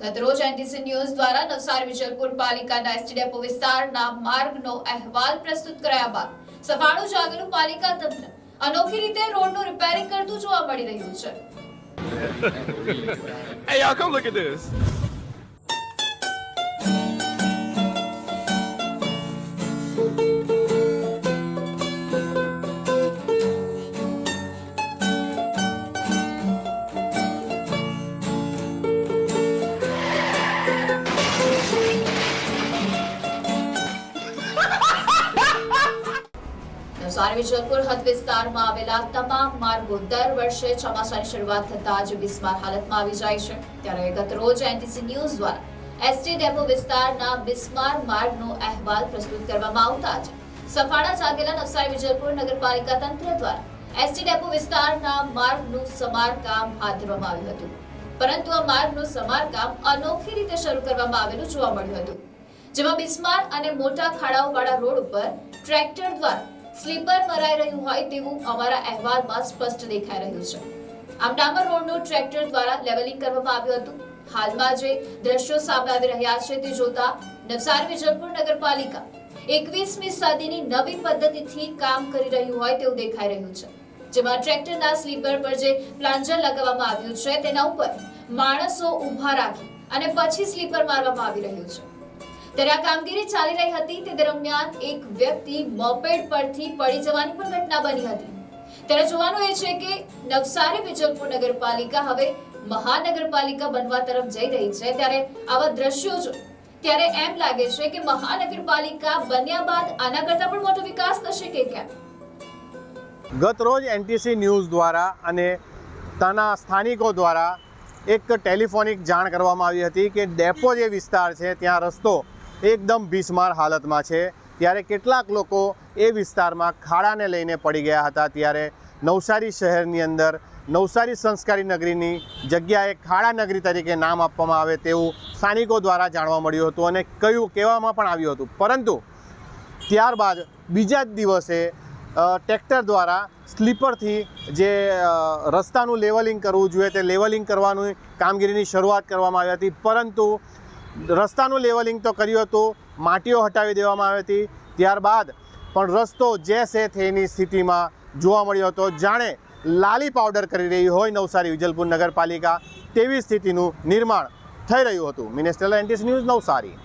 ગતરોજ NTC news દ્વારા નવસારી વિજલપુર પાલિકાના એસટી ડેપો વિસ્તારના માર્ગનો અહેવાલ પ્રસ્તુત કરાયા બાદ સફાળો જાગેલું પાલિકા તંત્ર અનોખી રીતે રોડનું રિપેરિંગ કરતું જોવા મળી રહ્યું છે Hey, y'all, come look at this. Navsari Vijalpur હદ વિસ્તારમાં આવેલા તમામ માર્ગો દર વર્ષે ચોમાસાની શરૂઆત થતા જ બિસ્માર હાલતમાં આવી જાય છે. ત્યારે ગત રોજ એનટીસી ન્યૂઝ દ્વારા એસટી ડેપો વિસ્તારના બિસ્માર માર્ગનો અહેવાલ પ્રસ્તુત કરવામાં આવતા જ સફાળા જાગેલા નવસારી વિજલપુર નગરપાલિકા તંત્ર દ્વારા એસટી ડેપો વિસ્તારના માર્ગનું સમારકામ હાથ ધરવામાં આવ્યું હતું. પરંતુ આ માર્ગનું સમારકામ અનોખી રીતે શરૂ કરવામાં આવેલું જોવા મળ્યું હતું. જેમાં બિસ્માર અને મોટા ખાડાઓવાળા રોડ ઉપર ટ્રેક્ટર દ્વારા સ્લીપર મરાઈ રહ્યું હોય તેવું અમારા અહેવાલમાં સ્પષ્ટ દેખાઈ રહ્યું છે. આમ ડામર રોડનું ટ્રેક્ટર દ્વારા લેવલિંગ કરવામાં આવ્યું હતું. હાલમાં જે દ્રશ્યો સામે આવી રહ્યા છે તે જોતા નવસારી વિજલપુર નગરપાલિકા એકવીસમી સદીની નવી પદ્ધતિથી કામ કરી રહ્યું હોય તેવું દેખાઈ રહ્યું છે. જેમાં ટ્રેક્ટરના સ્લીપર પર જે પ્લાન્જર લગાવવામાં આવ્યું છે તેના ઉપર માણસો ઊભા રાખી અને પછી સ્લીપર મારવામાં આવી રહ્યું છે. ત્યારે આ કામગીરી ચાલી રહી હતી તે દરમિયાન એક વ્યક્તિ મોપેડ પરથી પડી જવાની પણ ઘટના બની હતી. ત્યારે જોવાનું એ છે કે નવસારી વિજલપુર નગરપાલિકા હવે મહાનગરપાલિકા બનવા તરફ જઈ રહી છે. ત્યારે આવા દ્રશ્યો જો ત્યારે એમ લાગે છે કે મહાનગરપાલિકા બન્યા બાદ આના કરતાં પણ મોટો વિકાસ થશે કે કેમ? ગત રોજ એનટીસી ન્યૂઝ દ્વારા અને તાના સ્થાનિકો દ્વારા એક ટેલિફોનિક જાણ કરવામાં આવી હતી કે ડેપો જે વિસ્તાર છે, ત્યાં રસ્તો એકદમ ભીસમાર હાલતમાં છે. ત્યારે કેટલાક લોકો એ વિસ્તારમાં ખાડાને લઈને પડી ગયા હતા. ત્યારે નવસારી શહેરની અંદર નવસારી સંસ્કારી નગરીની જગ્યાએ ખાડા નગરી તરીકે નામ આપવામાં આવે તેવું સ્થાનિકો દ્વારા જાણવા મળ્યું હતું અને કયું કહેવામાં પણ આવ્યું હતું. પરંતુ ત્યારબાદ બીજા જ દિવસે ટ્રેક્ટર દ્વારા સ્લીપરથી જે રસ્તાનું લેવલિંગ કરવું જોઈએ તે લેવલિંગ કરવાની કામગીરીની શરૂઆત કરવામાં આવી હતી. પરંતુ રસ્તાનું લેવલિંગ તો કર્યું હતું, માટીઓ હટાવી દેવામાં આવી હતી. ત્યારબાદ પણ રસ્તો જે છે તેની સ્થિતિમાં જોવા મળ્યો હતો. જાણે લાલી પાવડર કરી રહી હોય નવસારી વિજલપુર નગરપાલિકા તેવી સ્થિતિનું નિર્માણ થઈ રહ્યું હતું. Minister NTC news Navsari.